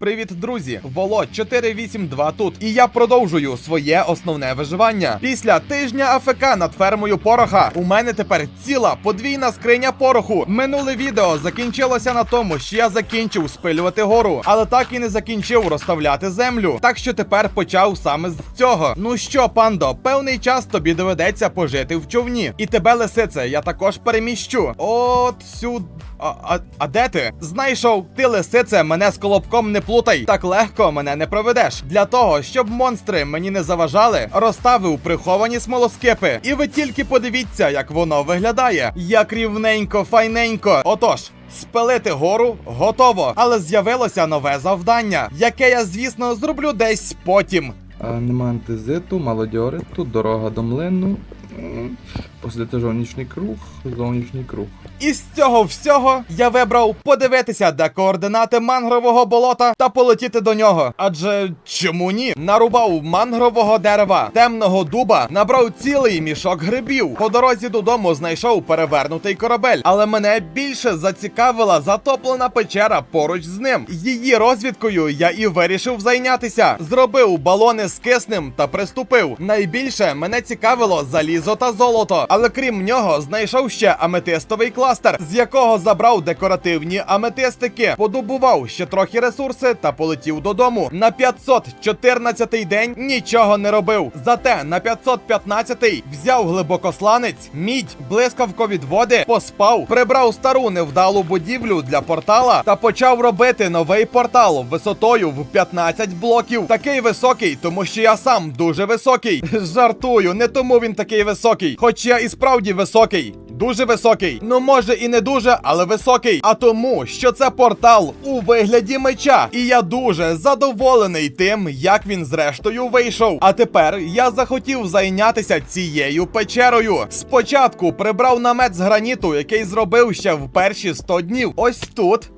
Привіт, друзі! Воло 482 тут. І я продовжую своє основне виживання. Після тижня АФК над фермою пороха. У мене тепер ціла подвійна скриня пороху. Минуле відео закінчилося на тому, що я закінчив спилювати гору, але так і не закінчив розставляти землю. Так що тепер почав саме з цього. Ну що, пандо, певний час тобі доведеться пожити в човні. І тебе, лисице, я також переміщу. От сюди. А, а, а де ти? Знайшов, ти лисице, мене з колобком не плутай. Так легко мене не проведеш. Для того, щоб монстри мені не заважали, розставив приховані смолоскипи. І ви тільки подивіться, як воно виглядає. Як рівненько, файненько. Отож. Спилити гору готово, але з'явилося нове завдання, яке я, звісно, зроблю десь потім. А, Нема антизиту, малодьориту, дорога до млину. М, Послідти зовнішній круг, зовнішній круг. І з цього всього я вибрав подивитися, де координати мангрового болота та полетіти до нього. Адже чому ні? Нарубав мангрового дерева, темного дуба, набрав цілий мішок грибів. По дорозі додому знайшов перевернутий корабель, але мене більше зацікавила затоплена печера поруч з ним. Її розвідкою я і вирішив зайнятися. Зробив балони з киснем та приступив. Найбільше мене цікавило залізо та золото. Але крім нього, знайшов ще аметистовий кластер, з якого забрав декоративні аметистики, подобував ще трохи ресурси та полетів додому. На 514-й день нічого не робив. Зате на 515-й взяв глибокосланець, мідь, блискавкові води, поспав, прибрав стару невдалу будівлю для портала та почав робити новий портал висотою в 15 блоків. Такий високий, тому що я сам дуже високий. Жартую, не тому він такий високий, хоч я і справді високий. Дуже високий. Ну може і не дуже, але високий. А тому, що це портал у вигляді меча. І я дуже задоволений тим, як він зрештою вийшов. А тепер я захотів зайнятися цією печерою. Спочатку прибрав намет з граніту, який зробив ще в перші 100 днів. Ось тут.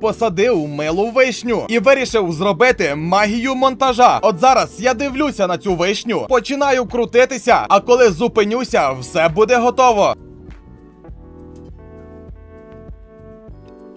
Посадив милу вишню і вирішив зробити магію монтажа. От зараз я дивлюся на цю вишню, починаю крутитися, а коли зупинюся, все буде готово.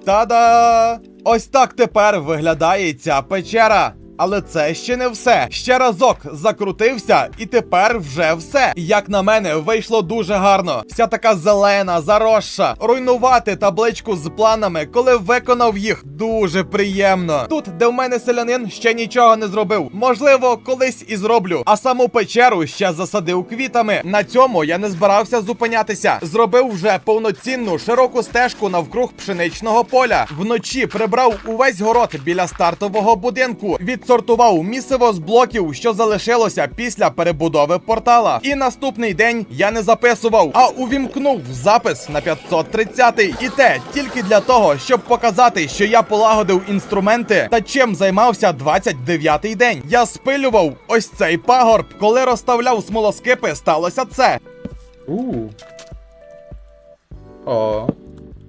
Та-да! Ось так тепер виглядає ця печера. Але це ще не все. Ще разок закрутився, і тепер вже все. Як на мене, вийшло дуже гарно. Вся така зелена, заросша. Руйнувати табличку з планами, коли виконав їх, дуже приємно. Тут, де в мене селянин, ще нічого не зробив. Можливо, колись і зроблю. А саму печеру ще засадив квітами. На цьому я не збирався зупинятися. Зробив вже повноцінну широку стежку навкруг пшеничного поля. Вночі прибрав увесь город біля стартового будинку. Відсортував місиво з блоків, що залишилося після перебудови портала. І наступний день я не записував, а увімкнув запис на 530-й. І те тільки для того, щоб показати, що я полагодив інструменти та чим займався 29-й день. Я спилював ось цей пагорб. Коли розставляв смолоскипи, сталося це. У. О.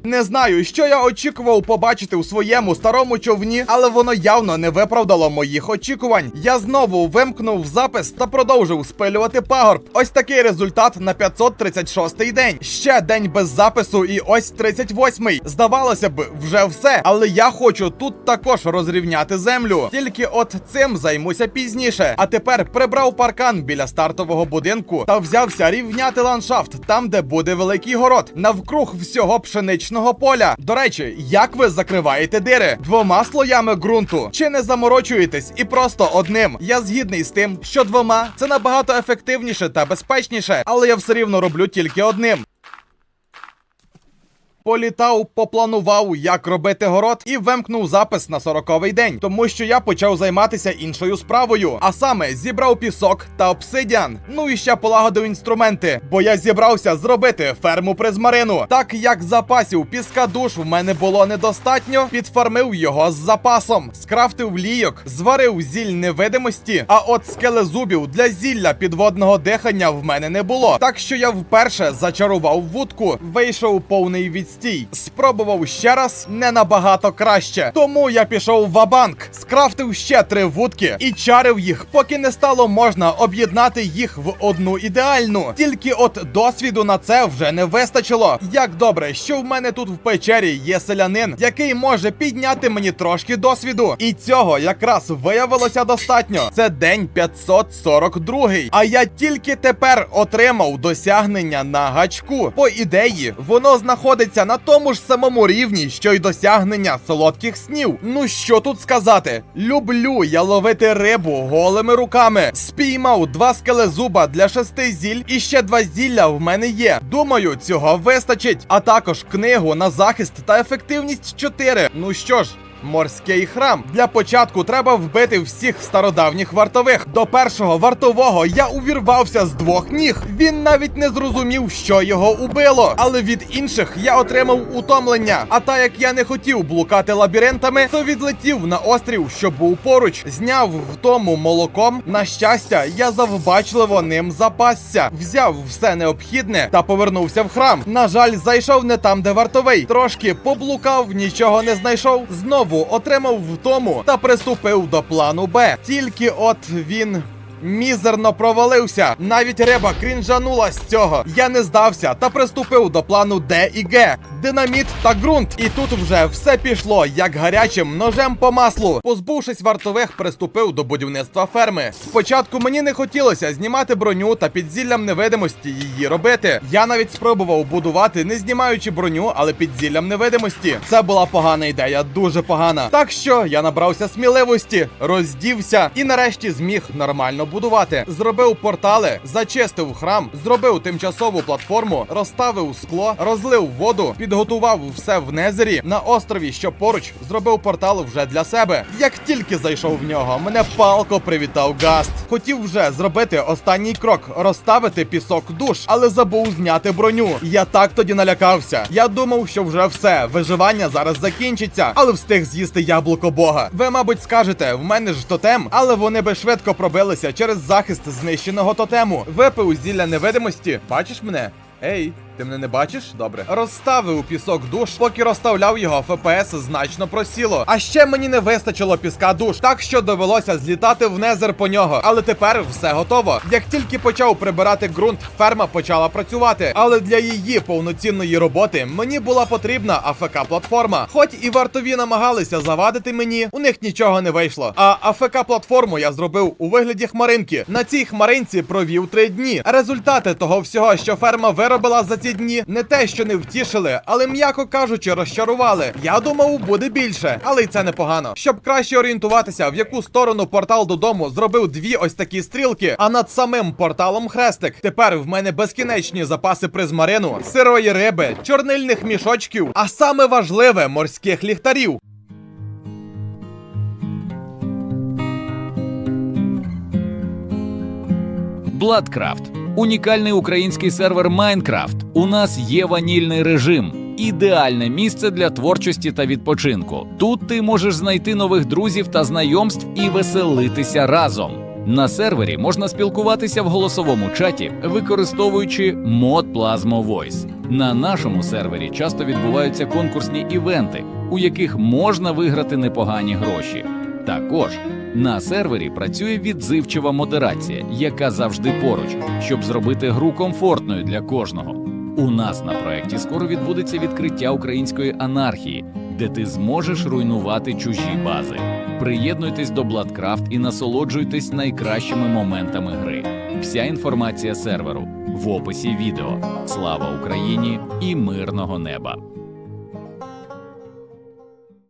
Не знаю, що я очікував побачити у своєму старому човні, але воно явно не виправдало моїх очікувань. Я знову вимкнув запис та продовжив спилювати пагорб. Ось такий результат на 536 день. Ще день без запису, і ось 38-й. Здавалося б, вже все. Але я хочу тут також розрівняти землю. Тільки от цим займуся пізніше. А тепер прибрав паркан біля стартового будинку та взявся рівняти ландшафт там, де буде великий город, навкруг всього пшеничного поля. До речі, як ви закриваєте дири? Двома слоями ґрунту? Чи не заморочуєтесь і просто одним? Я згідний з тим, що двома це набагато ефективніше та безпечніше, але я все рівно роблю тільки одним. Політав, попланував, як робити город, і вимкнув запис на 40-й день, тому що я почав займатися іншою справою. А саме зібрав пісок та обсидіан. Ну і ще полагодив інструменти, бо я зібрався зробити ферму призмарину. Так як запасів піска душ в мене було недостатньо, підфармив його з запасом, скрафтив лійок, зварив зіль невидимості. А от скелезубів для зілля підводного дихання в мене не було. Так що я вперше зачарував вудку, вийшов повний від відстій. Спробував ще раз не набагато краще. Тому я пішов в банк скрафтив ще три вудки і чарив їх, поки не стало можна об'єднати їх в одну ідеальну. Тільки от досвіду на це вже не вистачило. Як добре, що в мене тут в печері є селянин, який може підняти мені трошки досвіду. І цього якраз виявилося достатньо. Це день 542. А я тільки тепер отримав досягнення на гачку. По ідеї, воно знаходиться на тому ж самому рівні, що й досягнення солодких снів. Ну що тут сказати? Люблю я ловити рибу голими руками. Спіймав два скелезуба для шести зіль, і ще два зілля в мене є. Думаю, цього вистачить. А також книгу на захист та ефективність 4. Ну що ж. Морський храм. Для початку треба вбити всіх стародавніх вартових. До першого вартового я увірвався з двох ніг. Він навіть не зрозумів, що його убило. Але від інших я отримав утомлення. А так як я не хотів блукати лабіринтами, то відлетів на острів, що був поруч, зняв втому молоком. На щастя, я завбачливо ним запасся, взяв все необхідне та повернувся в храм. На жаль, зайшов не там, де вартовий. Трошки поблукав, нічого не знайшов. Знову отримав втому та приступив до плану Б. Тільки от він. Мізерно провалився. Навіть риба крінжанула з цього. Я не здався та приступив до плану Д і Г. Динаміт та ґрунт. І тут вже все пішло як гарячим ножем по маслу. Позбувшись вартових, приступив до будівництва ферми. Спочатку мені не хотілося знімати броню та під зіллям невидимості її робити. Я навіть спробував будувати, не знімаючи броню, але під зіллям невидимості. Це була погана ідея, дуже погана. Так що я набрався сміливості, роздівся і нарешті зміг нормально будувати. Зробив портали, зачистив храм, зробив тимчасову платформу, розставив скло, розлив воду, підготував все в незері на острові, що поруч зробив портал вже для себе. Як тільки зайшов в нього, мене палко привітав Гаст. Хотів вже зробити останній крок, розставити пісок душ, але забув зняти броню. Я так тоді налякався. Я думав, що вже все, виживання зараз закінчиться, але встиг з'їсти яблуко Бога. Ви, мабуть, скажете, в мене ж тотем, але вони би швидко пробилися через захист знищеного тотему. Випив зілля невидимості. Бачиш мене? Ей, ти мене не бачиш? Добре. Розставив пісок душ, поки розставляв його, ФПС значно просіло. А ще мені не вистачило піска душ, так що довелося злітати в незер по нього. Але тепер все готово. Як тільки почав прибирати ґрунт, ферма почала працювати. Але для її повноцінної роботи мені була потрібна АФК платформа. Хоч і вартові намагалися завадити мені, у них нічого не вийшло. А АФК платформу я зробив у вигляді хмаринки. На цій хмаринці провів три дні. Результати того всього, що ферма виробила за ці дні, не те, що не втішили, але м'яко кажучи, розчарували. Я думав, буде більше, але й це непогано. Щоб краще орієнтуватися, в яку сторону портал додому зробив дві ось такі стрілки, а над самим порталом хрестик. Тепер в мене безкінечні запаси призмарину, сирої риби, чорнильних мішочків, а саме важливе морських ліхтарів. Бладкрафт унікальний український сервер Майнкрафт. У нас є ванільний режим. Ідеальне місце для творчості та відпочинку. Тут ти можеш знайти нових друзів та знайомств і веселитися разом. На сервері можна спілкуватися в голосовому чаті, використовуючи мод Plasma Voice. На нашому сервері часто відбуваються конкурсні івенти, у яких можна виграти непогані гроші. Також на сервері працює відзивчива модерація, яка завжди поруч, щоб зробити гру комфортною для кожного. У нас на проєкті скоро відбудеться відкриття української анархії, де ти зможеш руйнувати чужі бази. Приєднуйтесь до Бладкрафт і насолоджуйтесь найкращими моментами гри. Вся інформація серверу в описі відео. Слава Україні і мирного неба!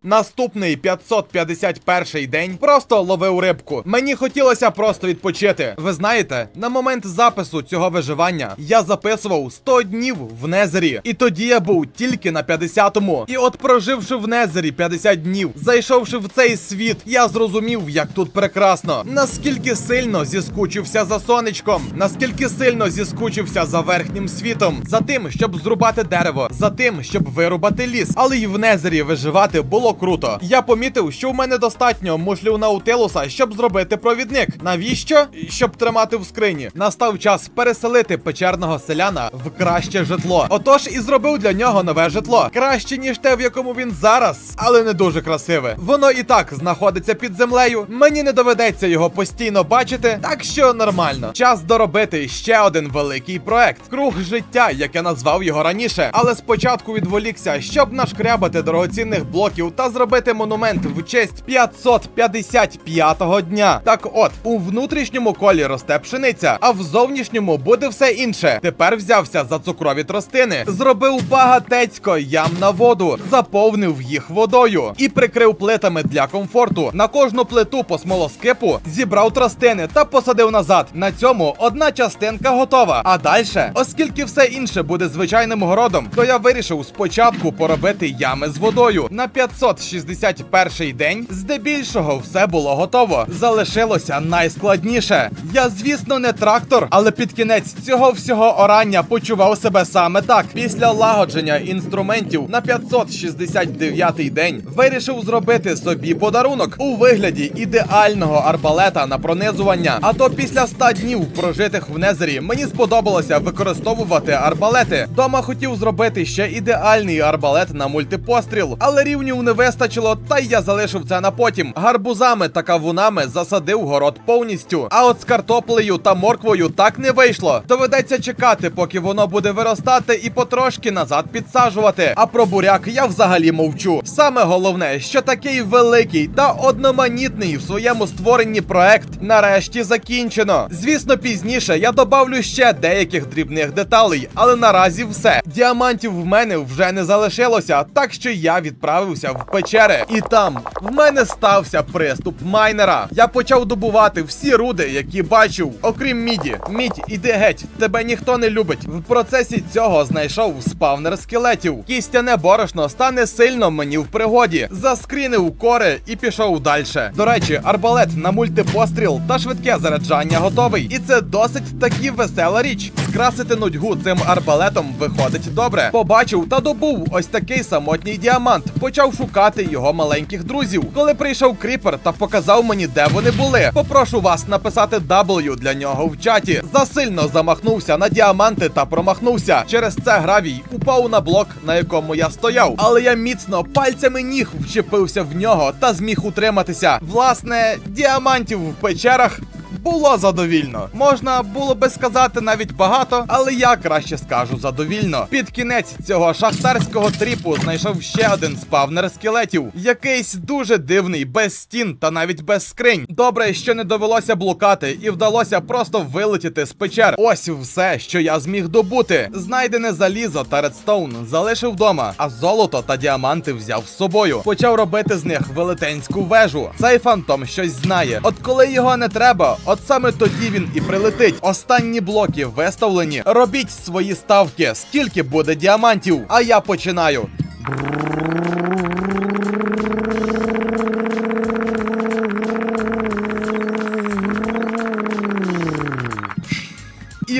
Наступний 551 день просто ловив рибку. Мені хотілося просто відпочити. Ви знаєте, на момент запису цього виживання я записував 100 днів в Незері. І тоді я був тільки на 50-му. І от проживши в Незері 50 днів, зайшовши в цей світ, я зрозумів, як тут прекрасно. Наскільки сильно зіскучився за сонечком, наскільки сильно зіскучився за верхнім світом, за тим, щоб зрубати дерево, за тим, щоб вирубати ліс. Але й в Незері виживати було було круто. Я помітив, що в мене достатньо мушлів наутилуса, щоб зробити провідник. Навіщо? Щоб тримати в скрині. Настав час переселити печерного селяна в краще житло. Отож і зробив для нього нове житло. Краще, ніж те, в якому він зараз, але не дуже красиве. Воно і так знаходиться під землею. Мені не доведеться його постійно бачити, так що нормально. Час доробити ще один великий проект. Круг життя, як я назвав його раніше. Але спочатку відволікся, щоб нашкрябати дорогоцінних блоків та зробити монумент в честь 555-го дня. Так от, у внутрішньому колі росте пшениця, а в зовнішньому буде все інше. Тепер взявся за цукрові тростини, зробив багатецько ям на воду, заповнив їх водою і прикрив плитами для комфорту. На кожну плиту по смолоскипу зібрав тростини та посадив назад. На цьому одна частинка готова. А далі, оскільки все інше буде звичайним городом, то я вирішив спочатку поробити ями з водою. На 561 день здебільшого все було готово. Залишилося найскладніше. Я, звісно, не трактор, але під кінець цього всього орання почував себе саме так. Після лагодження інструментів на 569 день вирішив зробити собі подарунок у вигляді ідеального арбалета на пронизування. А то після 100 днів прожитих в Незері мені сподобалося використовувати арбалети. Дома хотів зробити ще ідеальний арбалет на мультипостріл, але рівнів не вистачило, та й я залишив це на потім. Гарбузами та кавунами засадив город повністю. А от з картоплею та морквою так не вийшло. Доведеться чекати, поки воно буде виростати, і потрошки назад підсаджувати. А про буряк я взагалі мовчу. Саме головне, що такий великий та одноманітний в своєму створенні проект нарешті закінчено. Звісно, пізніше я добавлю ще деяких дрібних деталей, але наразі все. Діамантів в мене вже не залишилося, так що я відправився в печери. І там в мене стався приступ майнера. Я почав добувати всі руди, які бачив, окрім міді. Мідь, іди геть, тебе ніхто не любить. В процесі цього знайшов спавнер скелетів. Кістяне борошно стане сильно мені в пригоді. Заскрінив кори і пішов далі. До речі, арбалет на мультипостріл та швидке заряджання готовий. І це досить таки весела річ. Скрасити нудьгу цим арбалетом виходить добре. Побачив та добув ось такий самотній діамант. Почав шукати його маленьких друзів. Коли прийшов кріпер та показав мені, де вони були. Попрошу вас написати W для нього в чаті. Засильно замахнувся на діаманти та промахнувся. Через це гравій упав на блок, на якому я стояв. Але я міцно пальцями ніг вчепився в нього та зміг утриматися. Власне, діамантів в печерах було задовільно. Можна було би сказати навіть багато, але я краще скажу задовільно. Під кінець цього шахтарського тріпу знайшов ще один спавнер скелетів. Якийсь дуже дивний, без стін та навіть без скринь. Добре, що не довелося блукати, і вдалося просто вилетіти з печер. Ось все, що я зміг добути. Знайдене залізо та редстоун залишив вдома, а золото та діаманти взяв з собою. Почав робити з них велетенську вежу. Цей фантом щось знає. От коли його не треба, от саме тоді він і прилетить. Останні блоки виставлені. Робіть свої ставки. Скільки буде діамантів? А я починаю.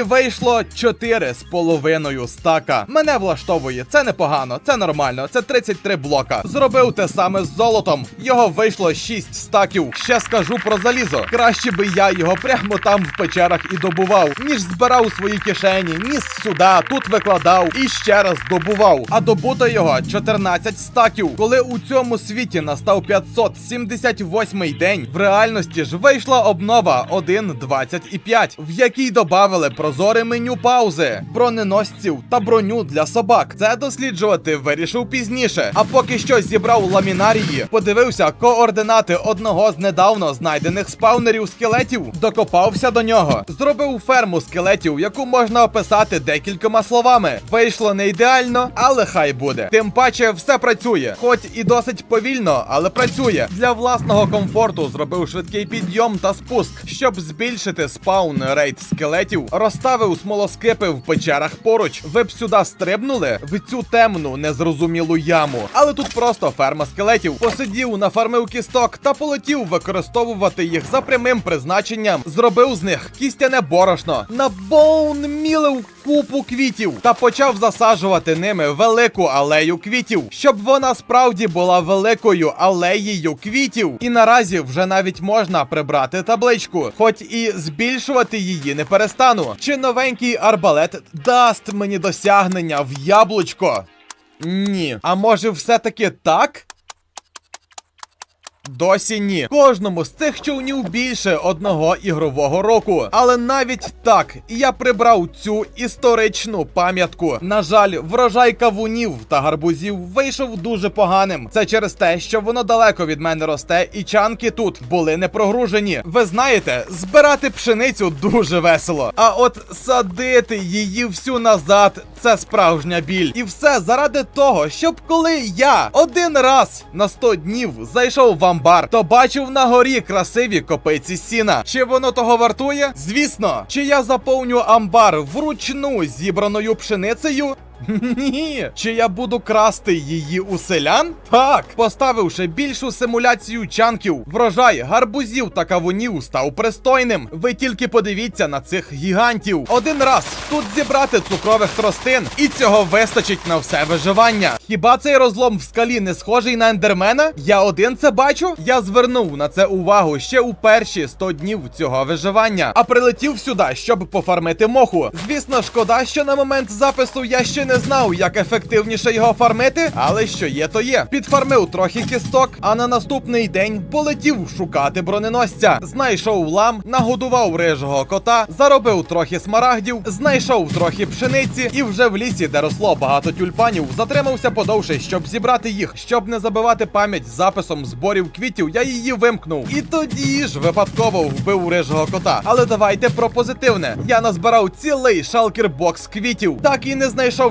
Вийшло 4 з половиною стака. Мене влаштовує, це непогано, це нормально, це 33 блока. Зробив те саме з золотом. Його вийшло 6 стаків. Ще скажу про залізо. Краще би я його прямо там в печерах і добував, ніж збирав у свої кишені, ніс сюди, тут викладав і ще раз добував. А добуто його 14 стаків. Коли у цьому світі настав 578 день, в реальності ж вийшла обнова 1.25, в якій додавали прозоре меню паузи, броненосців та броню для собак. Це досліджувати вирішив пізніше. А поки що зібрав ламінарії, подивився координати одного з недавно знайдених спаунерів скелетів, докопався до нього, зробив ферму скелетів, яку можна описати декількома словами. Вийшло не ідеально, але хай буде. Тим паче все працює, хоч і досить повільно, але працює. Для власного комфорту зробив швидкий підйом та спуск, щоб збільшити спаун рейд скелетів. Розставив смолоскипи в печерах поруч. Ви б сюди стрибнули в цю темну незрозумілу яму. Але тут просто ферма скелетів. Посидів, нафармив кісток та полетів використовувати їх за прямим призначенням. Зробив з них кістяне борошно. На боун мілив купу квітів та почав засаджувати ними велику алею квітів, щоб вона справді була великою алеєю квітів. І наразі вже навіть можна прибрати табличку, хоч і збільшувати її не перестану. Чи новенький арбалет дасть мені досягнення в яблучко? Ні. А може, все-таки так? Досі ні. Кожному з цих човнів більше одного ігрового року. Але навіть так я прибрав цю історичну пам'ятку. На жаль, врожай кавунів та гарбузів вийшов дуже поганим. Це через те, що воно далеко від мене росте, і чанки тут були не прогружені. Ви знаєте, збирати пшеницю дуже весело. А от садити її всю назад це справжня біль. І все заради того, щоб коли я один раз на 100 днів зайшов в амбар, то бачив на горі красиві копиці сіна. Чи воно того вартує? Звісно, чи я заповню амбар вручну зібраною пшеницею? Ні. Чи я буду красти її у селян? Так. Поставивши більшу симуляцію чанків, врожай гарбузів та кавунів став пристойним. Ви тільки подивіться на цих гігантів. Один раз тут зібрати цукрових тростин, і цього вистачить на все виживання. Хіба цей розлом в скалі не схожий на ендермена? Я один це бачу. Я звернув на це увагу ще у перші 100 днів цього виживання, а прилетів сюди, щоб пофармити моху. Звісно, шкода, що на момент запису я ще не знав, як ефективніше його фармити, але що є, то є. Підфармив трохи кісток, а на наступний день полетів шукати броненосця. Знайшов лам, нагодував рижого кота, заробив трохи смарагдів, знайшов трохи пшениці, і вже в лісі, де росло багато тюльпанів, затримався подовше, щоб зібрати їх, щоб не забивати пам'ять записом зборів квітів. Я її вимкнув. І тоді ж випадково вбив рижого кота. Але давайте про позитивне. Я назбирав цілий шалкер бокс квітів, так і не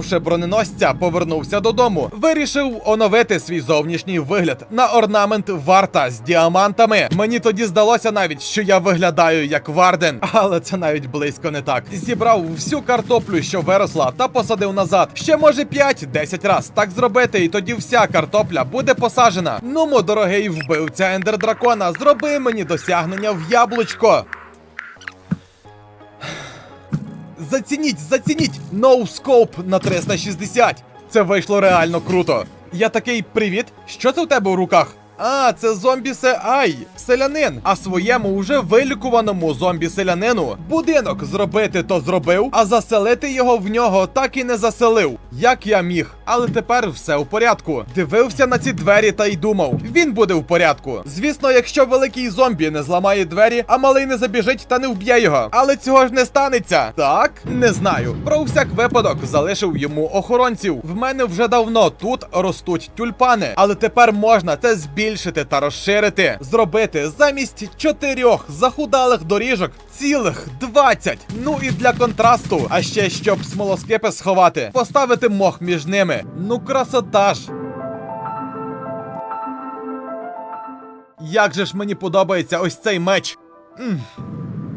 знайшовши броненосця, повернувся додому. Вирішив оновити свій зовнішній вигляд на орнамент варта з діамантами. Мені тоді здалося навіть, що я виглядаю як Варден, але це навіть близько не так. Зібрав всю картоплю, що виросла, та посадив назад. Ще може 5-10 раз так зробити, і тоді вся картопля буде посаджена. Ну, дорогий вбивця ендер дракона, зроби мені досягнення в яблучко. Зацініть, зацініть! No scope на 360. Це вийшло реально круто. Я такий привіт. Що це у тебе у руках? А, це зомбі се ай, селянин. А своєму уже вилікуваному зомбі селянину будинок зробити то зробив, а заселити його в нього так і не заселив. Як я міг, але тепер все у порядку. Дивився на ці двері та й думав, він буде в порядку. Звісно, якщо великий зомбі не зламає двері, а малий не забіжить та не вб'є його. Але цього ж не станеться. Так? Не знаю. Про всяк випадок залишив йому охоронців. В мене вже давно тут ростуть тюльпани, але тепер можна це збільшити та розширити. Зробити замість чотирьох захудалих доріжок цілих 20. Ну і для контрасту, а ще щоб смолоскипи сховати, поставити мох між ними. Ну красота ж. Як же ж мені подобається ось цей меч. М.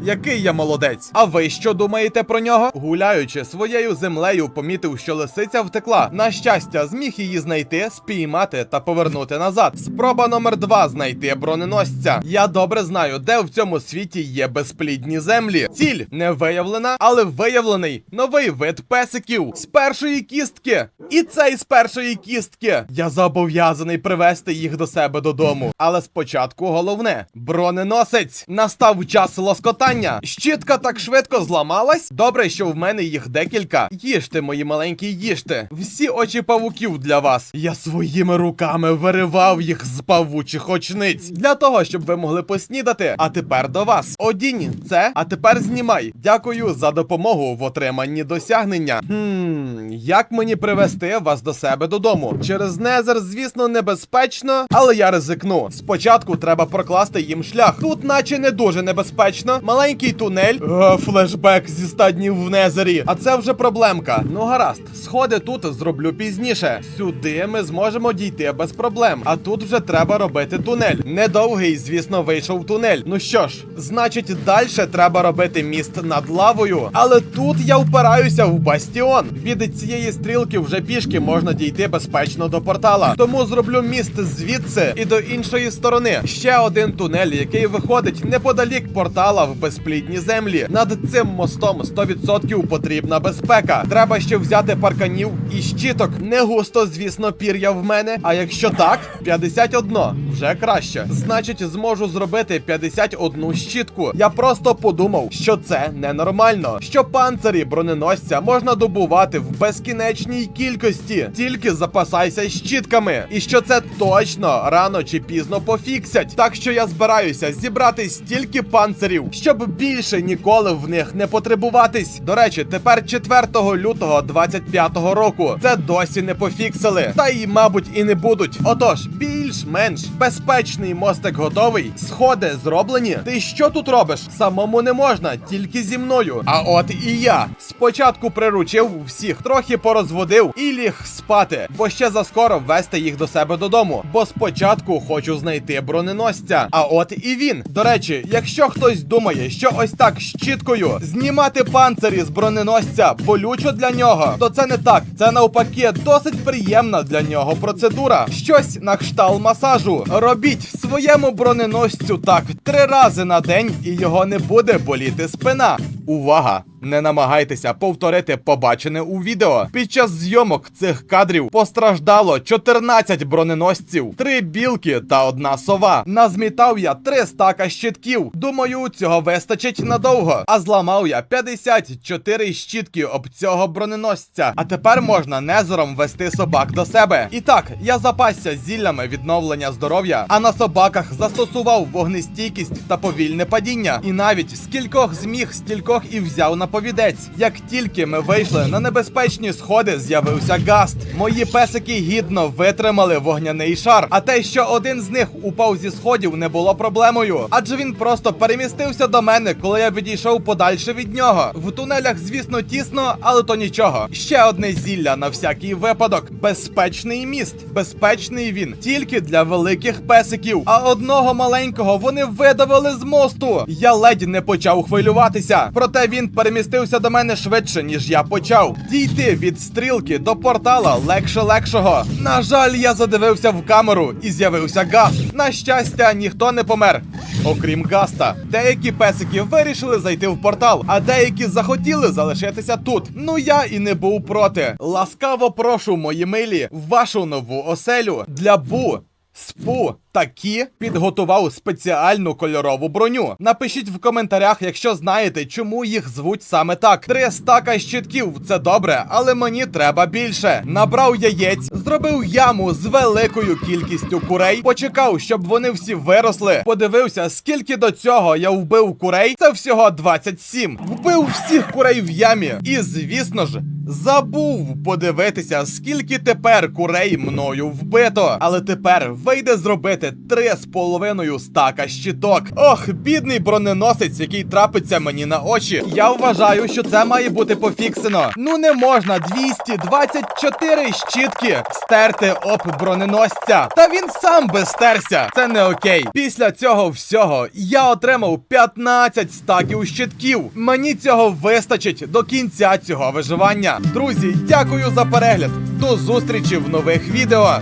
Який я молодець. А ви що думаєте про нього? Гуляючи своєю землею, помітив, що лисиця втекла. На щастя, зміг її знайти, спіймати та повернути назад. Спроба номер два знайти броненосця. Я добре знаю, де в цьому світі є безплідні землі. Ціль не виявлена, але виявлений новий вид песиків з першої кістки. І цей з першої кістки. Я зобов'язаний привезти їх до себе додому. Але спочатку головне броненосець. Настав час лоскотання. Щітка так швидко зламалась. Добре, що в мене їх декілька. Їжте, мої маленькі, їжте. Всі очі павуків для вас. Я своїми руками виривав їх з павучих очниць. Для того, щоб ви могли поснідати. А тепер до вас. Одінь це, а тепер знімай. Дякую за допомогу в отриманні досягнення. Хм, як мені привести вас до себе додому? Через незер, звісно, небезпечно, але я ризикну. Спочатку треба прокласти їм шлях. Тут, наче не дуже небезпечно. Маленький тунель. Е, флешбек зі 100 днів в незері. А це вже проблемка. Ну гаразд, сходи тут зроблю пізніше. Сюди ми зможемо дійти без проблем. А тут вже треба робити тунель. Недовгий, звісно, вийшов тунель. Ну що ж, значить, далі треба робити міст над лавою. Але тут я впираюся в бастіон. Від цієї стрілки вже пішки можна дійти безпечно до портала. Тому зроблю міст звідси і до іншої сторони. Ще один тунель, який виходить неподалік портала в безпечність безплідні землі. Над цим мостом 100% потрібна безпека. Треба ще взяти парканів і щиток. Не густо, звісно, пір'я в мене. А якщо так, 51. Вже краще. Значить, зможу зробити 51 щітку. Я просто подумав, що це ненормально. Що панцирі броненосця можна добувати в безкінечній кількості. Тільки запасайся щітками. І що це точно рано чи пізно пофіксять. Так що я збираюся зібрати стільки панцирів, щоб більше ніколи в них не потребуватись. До речі, тепер 4 лютого 25-го року це досі не пофіксили. Та й, мабуть, і не будуть. Отож, більш-менш безпечний мостик готовий. Сходи зроблені. Ти що тут робиш? Самому не можна, тільки зі мною. А от і я. Спочатку приручив всіх, трохи порозводив і ліг спати, бо ще заскоро ввести їх до себе додому. Бо спочатку хочу знайти броненосця. А от і він. До речі, якщо хтось думає, що ось так щіткою знімати панцирі з броненосця болючо для нього, то це не так. Це навпаки досить приємна для нього процедура. Щось на кшталт масажу. Робіть своєму броненосцю так три рази на день, і його не буде боліти спина. Увага! Не намагайтеся повторити побачене у відео. Під час зйомок цих кадрів постраждало 14 броненосців, 3 білки та одна сова. Назмітав я 3 стака щитків. Думаю, цього вистачить надовго. А зламав я 54 щітки об цього броненосця. А тепер можна незором вести собак до себе. І так, я запасся зіллями відновлення здоров'я, а на собаках застосував вогнестійкість та повільне падіння. І навіть скількох зміг, стількох і взяв на повідець. Як тільки ми вийшли на небезпечні сходи, з'явився гаст. Мої песики гідно витримали вогняний шар. А те, що один з них упав зі сходів, не було проблемою. Адже він просто перемістився до мене, коли я відійшов подальше від нього. В тунелях, звісно, тісно, але то нічого. Ще одне зілля на всякий випадок. Безпечний міст. Безпечний він тільки для великих песиків. А одного маленького вони видавили з мосту. Я ледь не почав хвилюватися. Проте він перемістився до мене швидше, ніж я почав. Дійти від стрілки до портала легше легшого. На жаль, я задивився в камеру і з'явився газ. На щастя, ніхто не помер. Окрім Гаста, деякі песики вирішили зайти в портал, а деякі захотіли залишитися тут. Ну я і не був проти. Ласкаво прошу, мої милі, в вашу нову оселю для бу. Спу такі підготував спеціальну кольорову броню. Напишіть в коментарях, якщо знаєте, чому їх звуть саме так. Три стака щитків це добре, але мені треба більше. Набрав яєць, зробив яму з великою кількістю курей, почекав, щоб вони всі виросли. Подивився, скільки до цього я вбив курей. Це всього 27. Вбив всіх курей в ямі. І звісно ж. Забув подивитися, скільки тепер курей мною вбито. Але тепер вийде зробити три з половиною стака щиток. Ох, бідний броненосець, який трапиться мені на очі. Я вважаю, що це має бути пофіксено. Ну не можна 224 щітки стерти об броненосця. Та він сам би стерся. Це не окей. Після цього всього я отримав 15 стаків щитків. Мені цього вистачить до кінця цього виживання. Друзі, дякую за перегляд. До зустрічі в нових відео.